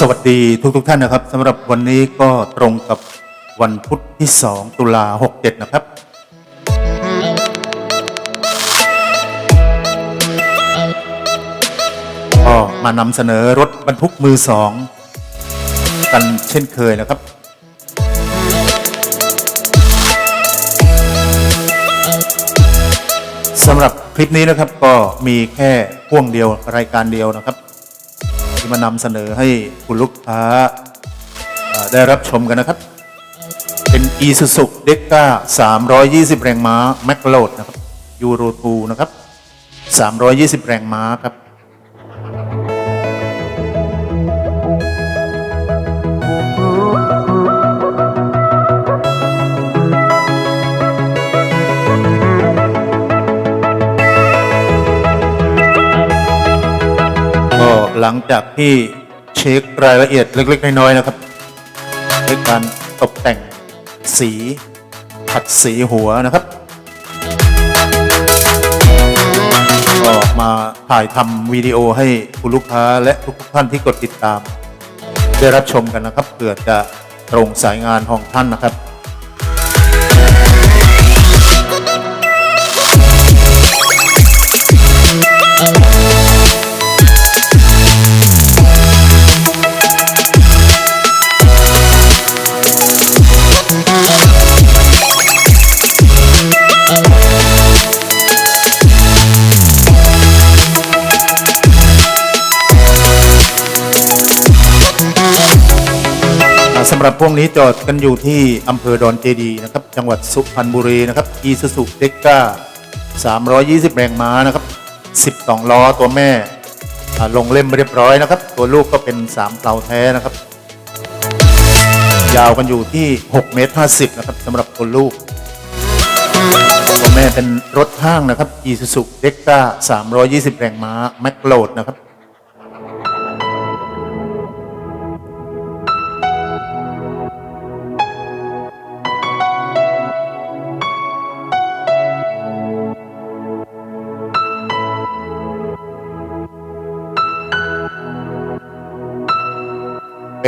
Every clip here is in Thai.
สวัสดีทุกทท่านนะครับสำหรับวันนี้ก็ตรงกับวันพุธที่ 2 ตุลา67 นะครับ ก็มานำเสนอรถบรรทุกมือสองกันเช่นเคยนะครับ สำหรับคลิปนี้นะครับก็มีแค่พ่วงเดียวรายการเดียวนะครับ มานำเสนอให้คุณลูกค้าได้รับชมกันนะครับ เป็น e s u z u d e c a 320 แรงม้าแม็กโลดนะครับยูโรทูนะครับ 320 แรงม้าครับ หลังจากที่เช็ครายละเอียดเล็ก ๆ น้อยๆนะครับด้วยการตกแต่งสีขัดสีหัวนะครับก็มาถ่ายทำวิดีโอให้คุณลูกค้าและทุกท่านที่กดติดตาม ได้รับชมกันนะครับเผื่อจะตรงสายงานของท่านนะครับ รับพวกนี้จอดกันอยู่ที่อำเภอดอนเจดีนะครับ จังหวัดสุพรรณบุรีนะครับอีซูซูเด็กก้า320 แรงม้านะครับ 12 ล้อตัวแม่ลงเล่มเรียบร้อยนะครับ ตัวลูกก็เป็น 3เปล่าแท้นะครับ ยาวกันอยู่ที่ 6 เมตร 50 นะครับสำหรับตัวลูก ตัวแม่เป็นรถห้างนะครับ Isuzu d e c a 320 แรงม้า m a c l o a d นะครับ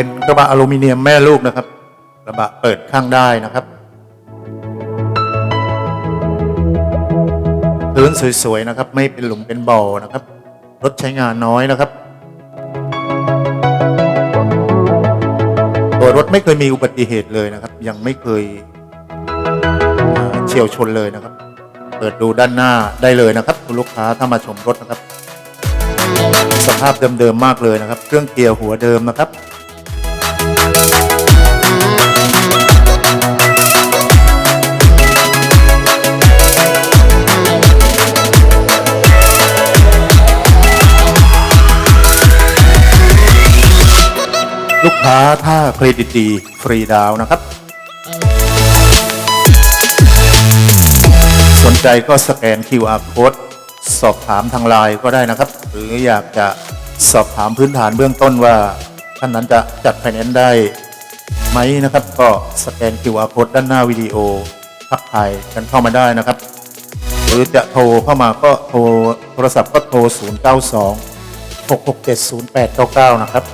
เป็นกระบะอลูมิเนียมแม่ลูกนะครับ กระบะเปิดข้างได้นะครับพื้นสวยๆนะครับ ไม่เป็นหลุมเป็นบ่อนะครับ รถใช้งานน้อยนะครับ ตัวรถไม่เคยมีอุบัติเหตุเลยนะครับ ยังไม่เคยเฉียวชนเลยนะครับ เปิดดูด้านหน้าได้เลยนะครับ คุณลูกค้าถ้ามาชมรถนะครับ สภาพเดิมๆมากเลยนะครับ เครื่องเกียร์หัวเดิมนะครับ ลูกค้าถ้าเครดิตดี ฟรีดาวนะครับ สนใจก็สแกน QR code สอบถามทางไลน์ก็ได้นะครับ หรืออยากจะสอบถามพื้นฐานเบื้องต้นว่า ท่านนั้นจะจัดไฟแนนซ์ได้ไหมนะครับ ก็สแกน QR code ด้านหน้าวิดีโอทักทายกันเข้ามาได้นะครับ หรือจะโทรเข้ามาก็โทรโทรศัพท์ก็โทร 092 667 0899 นะครับ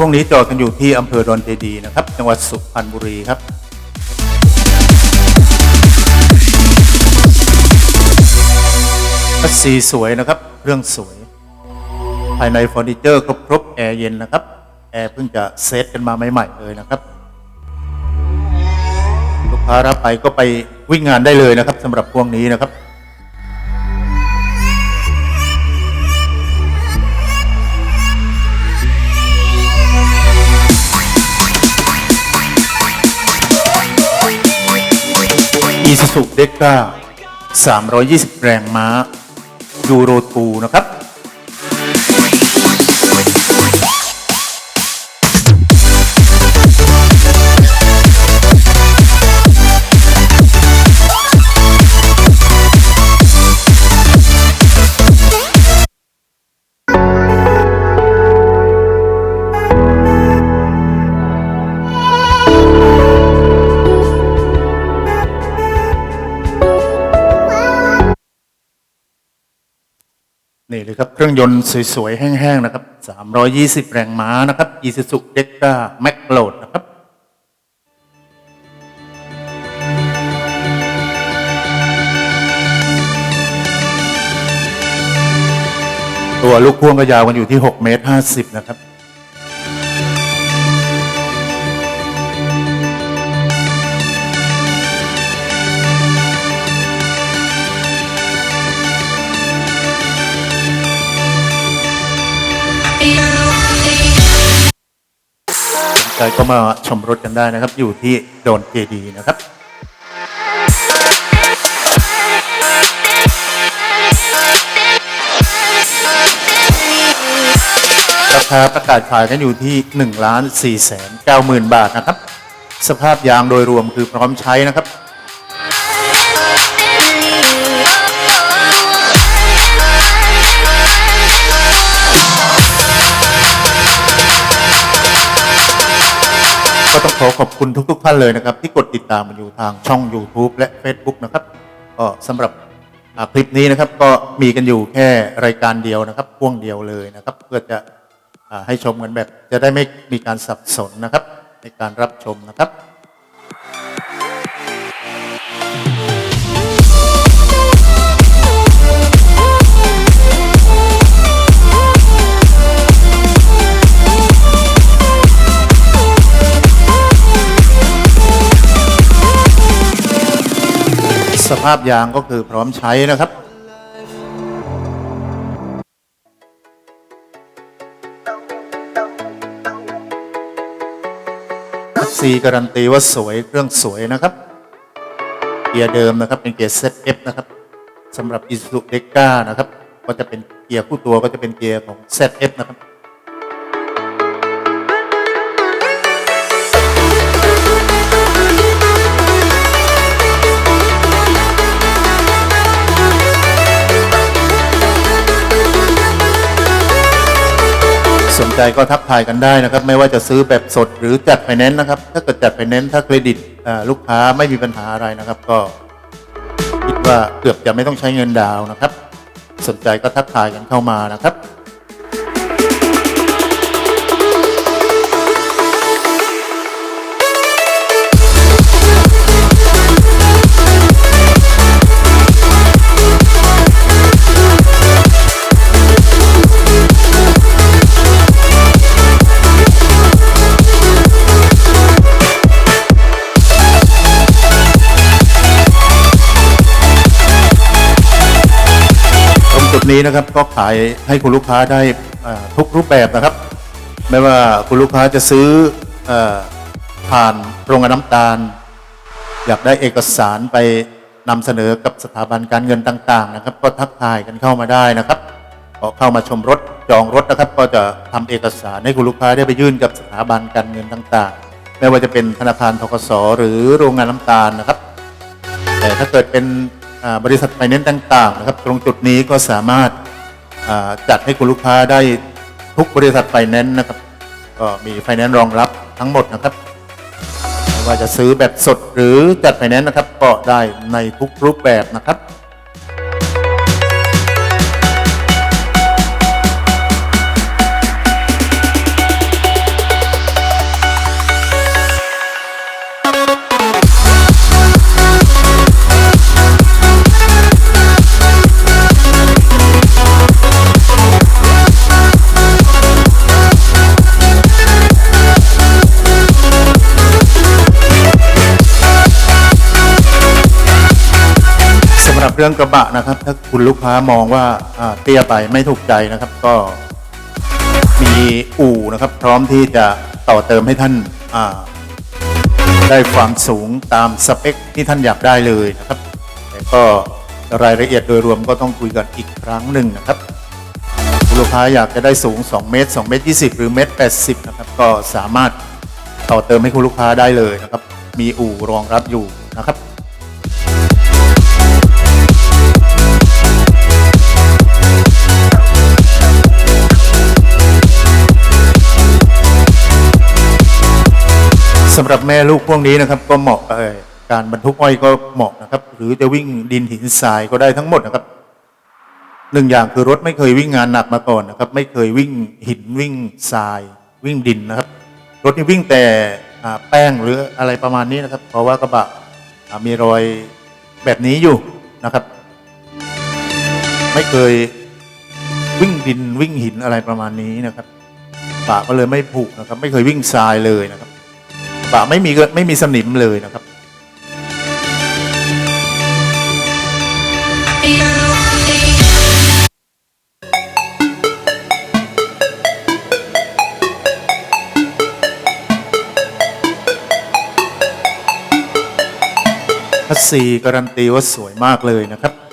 สำหรับพวกนี้จอดกันอยู่ที่อำเภอดอนเจดีนะครับ จังหวัดสุพรรณบุรีครับสีสวยนะครับ เครื่องสวย ภายในเฟอร์นิเจอร์ครบครบแอร์เย็นนะครับ แอร์เพิ่งจะเซตกันมาใหม่ ๆ เลยนะครับลูกค้ารับไปก็ไปวิ่งงานได้เลยนะครับสำหรับพวงนี้นะครับ อีซูซูเด็กก้า320 แรงม้ายูโรทูนะครับ เลยครับ เครื่องยนต์สวย ๆ แห้ง ๆ นะครับ 320 แรงม้านะครับ Isuzu d e c t a Max Load นะครับตัวลูกพ่วงก็ยาวกันอยู่ที่ 6 เมตร 50 นะครับ ใจก็มาชมรถกันได้นะครับ อยู่ที่โดนเจดีนะครับราคาประกาศขายกันอยู่ที่1ล้าน4แสน9หมื่นบาทนะครับ สภาพยางโดยรวมคือพร้อมใช้นะครับ ขอขอบคุณทุก ๆ ท่านเลยนะครับ ที่กดติดตามมาอยู่ทางช่อง YouTube และ Facebook นะครับก็สำหรับคลิปนี้นะครับก็มีกันอยู่แค่รายการเดียวนะครับพ่วงเดียวเลยนะครับ เพื่อจะให้ชมกันแบบ จะได้ไม่มีการสับสนนะครับ ในการรับชมนะครับ สภาพยางก็คือพร้อมใช้นะครับซีการันตีว่าสวยเครื่องสวยนะครับ เกียร์เดิมนะครับเป็นเกียร์ ZF นะครับสำหรับ Isuzu d e c a นะครับ ก็จะเป็นเกียร์คู่ตัวก็จะเป็นเกียร์ของ ZF นะครับ สนใจก็ทักทายกันได้นะครับ ไม่ว่าจะซื้อแบบสดหรือจัดไฟแนนซ์นะครับ ถ้าเกิดจัดไฟแนนซ์ถ้าเครดิตลูกค้าไม่มีปัญหาอะไรนะครับ ก็คิดว่าเกือบจะไม่ต้องใช้เงินดาวนะครับ สนใจก็ทักทายกันเข้ามานะครับ นี้นะครับก็ขายให้คุณลูกค้าได้ทุกรูปแบบนะครับ ไม่ว่าคุณลูกค้าจะซื้ออผ่านโรงงานน้ำตาล อยากได้เอกสารไปนำเสนอกับสถาบันการเงินต่าง ๆ นะครับ ก็ทักทายกันเข้ามาได้นะครับก็เข้ามาชมรถจองรถนะครับ ก็จะทำเอกสารให้คุณลูกค้าได้ไปยื่นกับสถาบันการเงินต่างๆ ไม่ว่าจะเป็นธนาคารทกสหรือโรงงานน้ำตาลนะครับ แต่ถ้าเกิดเป็น บริษัทไฟแนนซ์ต่างๆนะครับตรงจุดนี้ก็สามารถจัดให้คุณลูกค้าได้ทุกบริษัทไฟแนนซ์นะครับก็มีไฟแนนซ์รองรับทั้งหมดนะครับไม่ว่าจะซื้อแบบสดหรือจัดไฟแนนซ์นะครับก็ได้ในทุกรูปแบบนะครับ เรื่องกระบะนะครับ ถ้าคุณลูกค้ามองว่าเตี้ยไปไม่ถูกใจนะครับ ก็มีอู่นะครับ พร้อมที่จะต่อเติมให้ท่านาได้ความสูงตามสเปคที่ท่านอยากได้เลยนะครับแต่ก็รายละเอียดโดยรวมก็ต้องคุยกันอีกครั้งหนึ่งนะครับคุณลูกค้าอยากจะได้สูง 2 เมตร 2 เมตร 20 หรือเมตร 80 นะครับ ก็สามารถต่อเติมให้คุณลูกค้าได้เลยนะครับ มีอู่รองรับอยู่นะครับ สำหรับแม่ลูกพวกนี้นะครับ ก็เหมาะกับเอ่อการบรรทุกอ้อยก็เหมาะนะครับ หรือจะวิ่งดินหินทรายก็ได้ทั้งหมดนะครับหนึ่งอย่างคือรถไม่เคยวิ่งงานหนักมาก่อนนะครับ ไม่เคยวิ่งหินวิ่งทราย วิ่งดินนะครับ รถนี่วิ่งแต่แป้งหรืออะไรประมาณนี้นะครับ เพราะว่ากระบะมีรอยแบบนี้อยู่นะครับ ไม่เคยวิ่งดินวิ่งหินอะไรประมาณนี้นะครับปะก็เลยไม่ผุนะครับ ไม่เคยวิ่งทรายเลยนะครับ ปะไม่มีไม่มีสนิมเลยนะครับพัสซีการันตีว่าสวยมากเลยนะครับ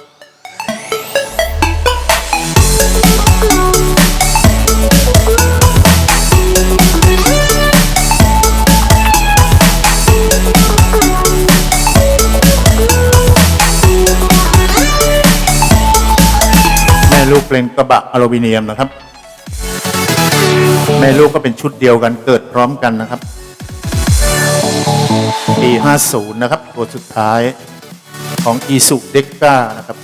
เป็นกระบะอลูมิเนียมนะครับ แม่ลูกก็เป็นชุดเดียวกันเกิดพร้อมกันนะครับปี50 นะครับ ตัวสุดท้ายของ i s u d e c a นะครับ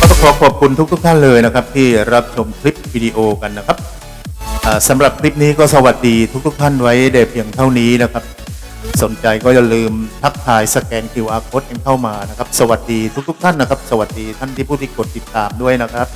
ก็ต้องขอขอบคุณทุกทุกๆท่านเลยนะครับ ที่รับชมคลิปวิดีโอกันนะครับสำหรับคลิปนี้ก็สวัสดีทุกทุกๆท่านไว้แต่เพียงเท่านี้นะครับ สนใจก็อย่าลืมทักทายสแกน QR code กันเข้ามานะครับ สวัสดีทุกๆท่านนะครับ สวัสดีท่านที่ผู้ที่กดติดตามด้วยนะครับ